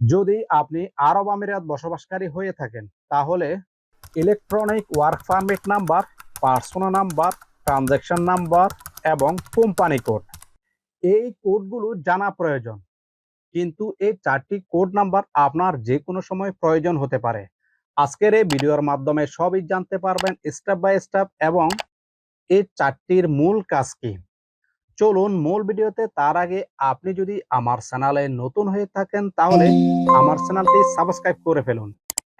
যদি আপনি আরব আমিরাত বসবাসকারী হয়ে থাকেন, তাহলে electronic work permit number personal number transaction number এবং কোম্পানি কোড এই কোডগুলো জানা প্রয়োজন। কিন্তু এই চারটি কোড নাম্বার আপনার যে কোনো সময় প্রয়োজন হতে পারে। আজকের এই ভিডিওর মাধ্যমে সবই জানতে পারবেন স্টেপ বাই স্টেপ এবং এই চারটির মূল কাজ কি। চলুন মূল ভিডিওতে তার আগে আপনি যদি আমার চ্যানেলে নতুন হয়ে থাকেন, তাহলে আমার চ্যানেলটি সাবস্ক্রাইব করে ফেলুন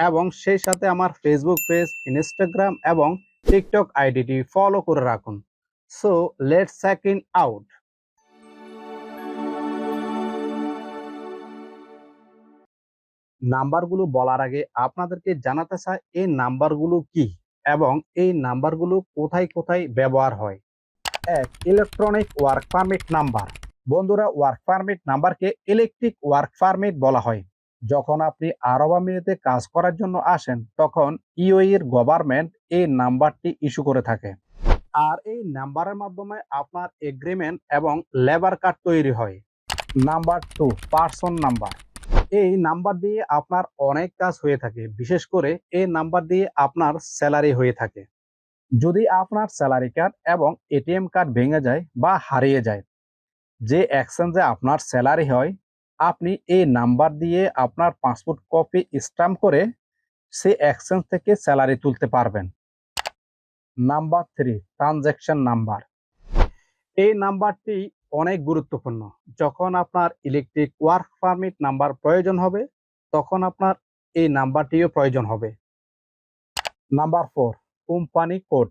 এবং সেই সাথে আমার ফেসবুক পেজ ইনস্টাগ্রাম এবং টিকটক আইডিটি ফলো করে রাখুন। So let's check in out নাম্বারগুলো বলার আগে আপনাদেরকে জানাতে চাই, এই নাম্বারগুলো কি এবং এই নাম্বারগুলো কোথায় কোথায় ব্যবহার হয়? এক ইলেকট্রনিক ওয়ার্ক পারমিট নাম্বার বন্ধুরা ওয়ার্ক পারমিট নাম্বারকে ইলেকট্রিক ওয়ার্ক পারমিট বলা হয়। যখন আপনি আরব আমিরাতে কাজ করার জন্য আসেন, তখন ইউএই এর গভর্নমেন্ট এই নাম্বারটি ইস্যু করে থাকে। আর এই নাম্বারের মাধ্যমে আপনার এগ্রিমেন্ট এবং লেবার কার্ড তৈরি হয়। নাম্বার টু পার্সন নাম্বার এই নাম্বার দিয়ে আপনার অনেক কাজ হয়ে থাকে। বিশেষ করে এই নাম্বার দিয়ে আপনার স্যালারি হয়ে থাকে। যদি আপনার স্যালারি কার্ড এবং এটিএম কার্ড ভেঙে যায় বা হারিয়ে যায়, যে এক্সচেঞ্জে আপনার স্যালারি হয়, আপনি এই নাম্বার দিয়ে আপনার পাসপোর্ট কপি স্ট্যাম্প করে সে এক্সচেঞ্জ থেকে স্যালারি তুলতে পারবেন। Number three, transaction number. এই নাম্বারটি অনেক গুরুত্বপূর্ণ। যখন আপনার ইলেকট্রিক ওয়ার্ক পারমিট নাম্বার প্রয়োজন হবে, তখন আপনার এই নাম্বারটিও প্রয়োজন হবে। Number four company code.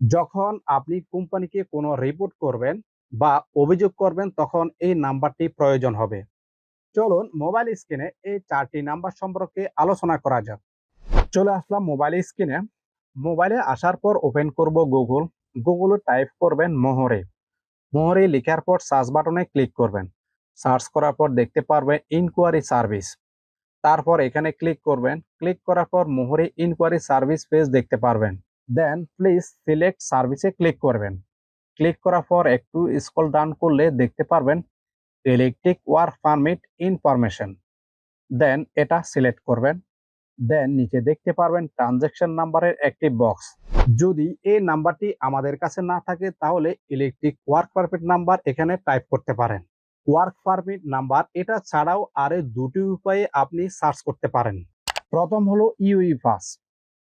যখন আপনি কোম্পানিকে কোনো রিপোর্ট করবেন বা অভিযোগ করবেন, তখন এই নাম্বারটি প্রয়োজন হবে। চলুন মোবাইল স্ক্রিনে এই চারটি নাম্বার সম্পর্কে আলোচনা করা যাক। চলে আসলাম মোবাইল স্ক্রিনে মোবাইলে আসার পর ওপেন করব গুগল গুগলে টাইপ করবেন মোহরে। মোহরে লেখার পর সার্চ বাটনে ক্লিক করবেন। সার্চ করার পর দেখতে পারবেন ইনকোয়ারি সার্ভিস তারপর এখানে ক্লিক করবেন। ক্লিক করার পর মোহরে ইনকোয়ারি সার্ভিস পেজ দেখতে পারবেন। দেন প্লিজ সিলেক্ট সার্ভিসে ক্লিক করবেন। ক্লিক করার পর একটু স্কল ডাউন করলে দেখতে পারবেন electric work permit information then এটা সিলেক্ট করবেন। দেন নিচে দেখতে পারবেন ট্রানজ্যাকশন নাম্বারের একটি বক্স যদি এই নাম্বারটি আমাদের কাছে না থাকে তাহলে ইলেকট্রিক ওয়ার্ক পারমিট নাম্বার এখানে টাইপ করতে পারেন। ওয়ার্ক পারমিট নাম্বার এটা ছাড়াও আরে দুটি উপায়ে আপনি সার্চ করতে পারেন। প্রথম হলো ইউই পাস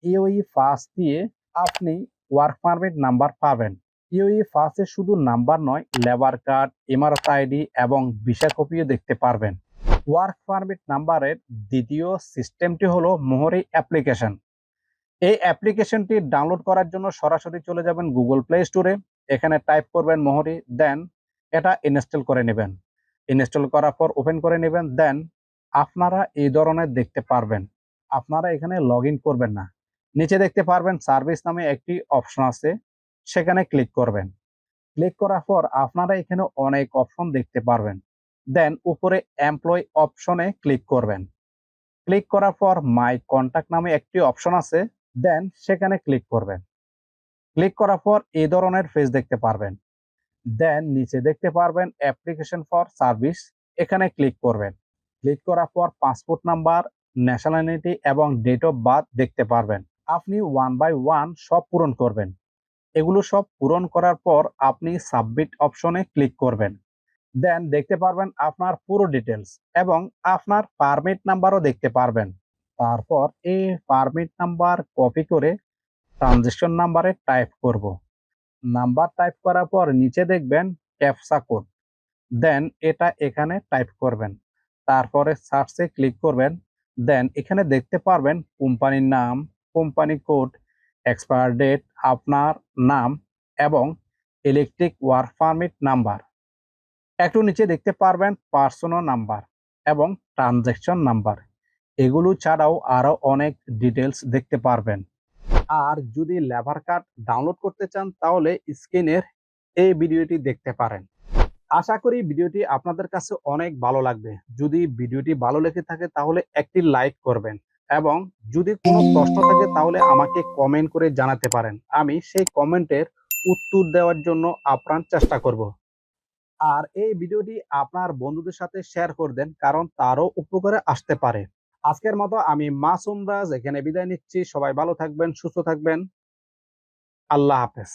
ইউই পাস দিয়ে আপনি ওয়ার্ক পারমিট নাম্বার পাবেন। ইউই পাসে শুধু নাম্বার নয় লেবার কার্ড ইমারত আইডি এবং ভিসা কপিও দেখতে পারবেন। ওয়ার্ক পারমিট নাম্বারের দ্বিতীয় সিস্টেমটি হলো মোহরি অ্যাপ্লিকেশন এই অ্যাপ্লিকেশনটি ডাউনলোড করার জন্য সরাসরি চলে যাবেন গুগল প্লে স্টোরে এখানে টাইপ করবেন মোহরি দেন এটা ইনস্টল করে নেবেন। ইনস্টল করার পর ওপেন করে নেবেন দেন আপনারা এই ধরনের দেখতে পারবেন। আপনারা এখানে লগ করবেন না। নিচে দেখতে পারবেন সার্ভিস নামে একটি অপশন আছে, সেখানে ক্লিক করবেন। ক্লিক করার পর আপনারা এখানে অনেক অপশন দেখতে পারবেন। দেন উপরে এমপ্লয় অপশনে ক্লিক করবেন। ক্লিক করার পর মাই কন্ট্যাক্ট নামে একটি অপশন আছে দেন সেখানে ক্লিক করবেন। ক্লিক করার পর এই ধরনের পেজ দেখতে পারবেন। দেন নিচে দেখতে পারবেন অ্যাপ্লিকেশন ফর সার্ভিস এখানে ক্লিক করবেন। ক্লিক করার পর পাসপোর্ট নাম্বার ন্যাশনালিটি এবং ডেট অফ বার্থ দেখতে পারবেন। আপনি ওয়ান বাই ওয়ান সব পূরণ করবেন। এগুলো সব পূরণ করার পর আপনি সাবমিট অপশনে ক্লিক করবেন। দেন দেখতে পারবেন আপনার পুরো ডিটেলস এবং আপনার পারমিট নাম্বারও দেখতে পারবেন। তারপর এই পারমিট নাম্বার কপি করে ট্রানজেকশন নাম্বারে টাইপ করব। নাম্বার টাইপ করার পর নিচে দেখবেন ক্যাপসা কোড। দেন এটা এখানে টাইপ করবেন। তারপরে সার্চে ক্লিক করবেন। দেন এখানে দেখতে পারবেন কোম্পানির নাম, কোম্পানি কোড, এক্সপায়ার ডেট, আপনার নাম এবং ইলেকট্রিক ওয়ার্ক পারমিট নাম্বার। একটু নিচে দেখতে পারবেন পার্সোনাল নাম্বার এবং ট্রানজ্যাকশন নাম্বার। এগুলো ছাড়াও আরও অনেক ডিটেলস দেখতে পারবেন। আর যদি লেবার কার্ড ডাউনলোড করতে চান, তাহলে স্ক্রিনের এই ভিডিওটি দেখতে পারেন। আশা করি ভিডিওটি আপনাদের কাছে অনেক ভালো লাগবে। যদি ভিডিওটি ভালো লেগে থাকে, তাহলে একটি লাইক করবেন এবং যদি কোনো প্রশ্ন থাকে, তাহলে আমাকে কমেন্ট করে জানাতে পারেন। আমি সেই কমেন্টের উত্তর দেওয়ার জন্য আপ্রাণ চেষ্টা করব। আর এই ভিডিওটি আপনার বন্ধুদের সাথে শেয়ার করে দেন, কারণ তারও উপকারে আসতে পারে। আজকের মতো আমি মাসুম এখানে বিদায় নিচ্ছি। সবাই ভালো থাকবেন সুস্থ থাকবেন। আল্লাহ হাফেজ।